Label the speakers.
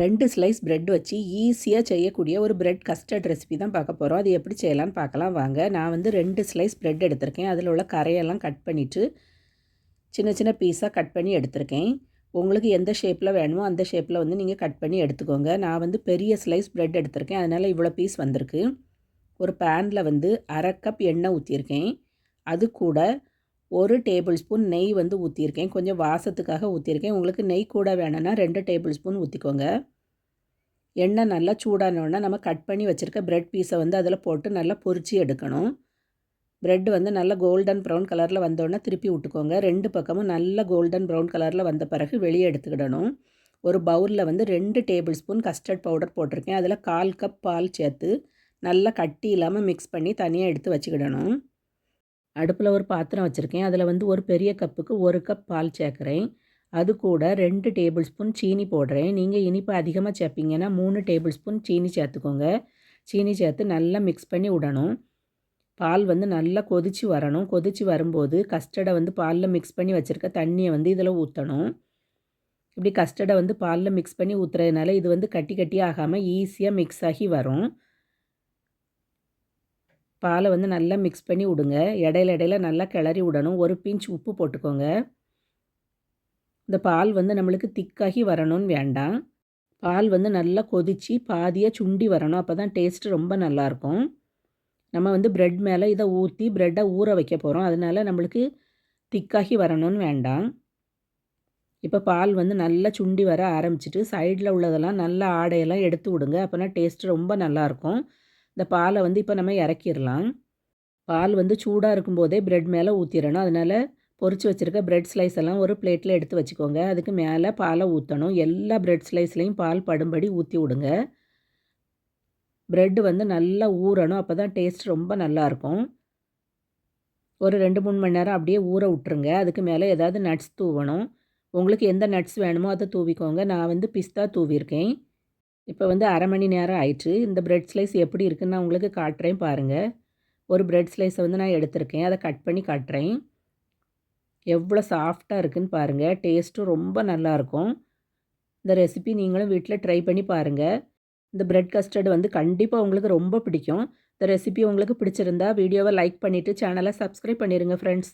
Speaker 1: ரெண்டு slice bread வச்சு ஈஸியாக செய்யக்கூடிய ஒரு ப்ரெட் கஸ்டர்ட் ரெசிபி தான் பார்க்க போகிறோம் அது எப்படி செய்யலாம்னு பார்க்கலாம். வாங்க நான் வந்து ரெண்டு ஸ்லைஸ் ப்ரெட் எடுத்திருக்கேன். அதில் உள்ள கரையெல்லாம் கட் பண்ணிவிட்டு சின்ன சின்ன பீஸாக கட் பண்ணி எடுத்திருக்கேன். உங்களுக்கு எந்த ஷேப்பில் வேணுமோ அந்த ஷேப்பில் வந்து நீங்கள் கட் பண்ணி எடுத்துக்கோங்க. நான் வந்து பெரிய ஸ்லைஸ் ப்ரெட் எடுத்திருக்கேன். அதனால் இவ்வளோ பீஸ் வந்திருக்கு. ஒரு பேனில் வந்து அரை கப் எண்ணெய் ஊற்றியிருக்கேன் அது கூட ஒரு டேபிள் ஸ்பூன் நெய் வந்து ஊற்றியிருக்கேன் கொஞ்சம் வாசத்துக்காக ஊற்றிருக்கேன் உங்களுக்கு நெய் கூட வேணும்னா ரெண்டு டேபிள் ஸ்பூன் ஊற்றிக்கோங்க எண்ணெய் நல்லா சூடானோடனே நம்ம கட் பண்ணி வச்சுருக்க ப்ரெட் பீஸை வந்து அதில் போட்டு நல்லா பொறிச்சி எடுக்கணும். ப்ரெட் வந்து நல்லா கோல்டன் ப்ரௌன் கலரில் வந்தோடனே திருப்பி விட்டுக்கோங்க. ரெண்டு பக்கமும் நல்ல கோல்டன் ப்ரௌன் கலரில் வந்த பிறகு வெளியே எடுத்துக்கிடணும். ஒரு பவுலில் வந்து ரெண்டு டேபிள் ஸ்பூன் கஸ்டர்ட் பவுடர் போட்டிருக்கேன். அதில் கால் கப் பால் சேர்த்து நல்லா கட்டி இல்லாமல் மிக்ஸ் பண்ணி தனியாக எடுத்து வச்சுக்கிடணும். அடுப்பில் ஒரு பாத்திரம் வச்சுருக்கேன். அதில் வந்து ஒரு பெரிய கப்புக்கு ஒரு கப் பால் சேர்க்குறேன். அது கூட ரெண்டு டேபிள் ஸ்பூன் சீனி போடுறேன். நீங்கள் இனிப்பு அதிகமாக சேர்ப்பீங்கன்னா மூணு டேபிள் ஸ்பூன் சீனி சேர்த்துக்கோங்க. சீனி சேர்த்து நல்லா மிக்ஸ் பண்ணி விடணும். பால் வந்து நல்லா கொதித்து வரணும். கொதித்து வரும்போது கஸ்டர்டை வந்து பாலில் மிக்ஸ் பண்ணி வச்சுருக்க தண்ணியை வந்து இதில் ஊற்றணும் இப்படி கஸ்டர்டை வந்து பாலில் மிக்ஸ் பண்ணி ஊற்றுறதுனால இது வந்து கட்டி கட்டி ஆகாமல் ஈஸியாக மிக்ஸ் ஆகி வரும். பாலை வந்து நல்லா மிக்ஸ் பண்ணி விடுங்க இடையில இடையில நல்லா கிளறி விடணும் ஒரு பிஞ்ச் உப்பு போட்டுக்கோங்க. இந்த பால் வந்து நம்மளுக்கு திக்காகி வரணும்னு வேண்டாம். பால் வந்து நல்லா கொதித்து பாதியாக சுண்டி வரணும். அப்போ தான் டேஸ்ட்டு ரொம்ப நல்லாயிருக்கும். நம்ம வந்து ப்ரெட் மேலே இதை ஊற்றி ப்ரெட்டை ஊற வைக்க போகிறோம் அதனால் நம்மளுக்கு திக்காகி வரணும்னு வேண்டாம். இப்போ பால் வந்து நல்லா சுண்டி வர ஆரம்பிச்சிட்டு சைடில் உள்ளதெல்லாம் நல்லா ஆடையெல்லாம் எடுத்து விடுங்க அப்போனா டேஸ்ட்டு ரொம்ப நல்லாயிருக்கும். இந்த பாலை வந்து இப்போ நம்ம இறக்கிடலாம். பால் வந்து சூடாக இருக்கும்போதே ப்ரெட் மேலே ஊற்றிடணும் அதனால் பொறிச்சு வச்சுருக்க ப்ரெட் ஸ்லைஸ் எல்லாம் ஒரு பிளேட்டில் எடுத்து வச்சுக்கோங்க. அதுக்கு மேலே பாலை ஊற்றணும் எல்லா ப்ரெட் ஸ்லைஸ்லேயும் பால் படும்படி ஊற்றி விடுங்க. ப்ரெட்டு வந்து நல்லா ஊறணும். அப்போ தான் டேஸ்ட் ரொம்ப நல்லாயிருக்கும் ஒரு ரெண்டு மூணு மணி நேரம் அப்படியே ஊற விட்ருங்க அதுக்கு மேலே ஏதாவது நட்ஸ் தூவணும். உங்களுக்கு எந்த நட்ஸ் வேணுமோ அதை தூவிக்கோங்க. நான் வந்து பிஸ்தா தூவியிருக்கேன். இப்போ வந்து அரை மணி நேரம் ஆயிடுச்சு இந்த ப்ரெட் ஸ்லைஸ் எப்படி இருக்குன்னு நான் உங்களுக்கு காட்டுறேன் பாருங்கள் ஒரு ப்ரெட் ஸ்லைஸை வந்து நான் எடுத்திருக்கேன். அதை கட் பண்ணி காட்டுறேன். எவ்வளோ சாஃப்டாக இருக்குதுன்னு பாருங்கள் டேஸ்ட்டும் ரொம்ப நல்லாயிருக்கும் இந்த ரெசிபி நீங்களும் வீட்டில் ட்ரை பண்ணி பாருங்கள் இந்த ப்ரெட் கஸ்டர்டு வந்து கண்டிப்பாக உங்களுக்கு ரொம்ப பிடிக்கும். இந்த ரெசிபி உங்களுக்கு பிடிச்சிருந்தா வீடியோவை லைக் பண்ணிவிட்டு சேனலை சப்ஸ்கிரைப் பண்ணிடுங்க ஃப்ரெண்ட்ஸ்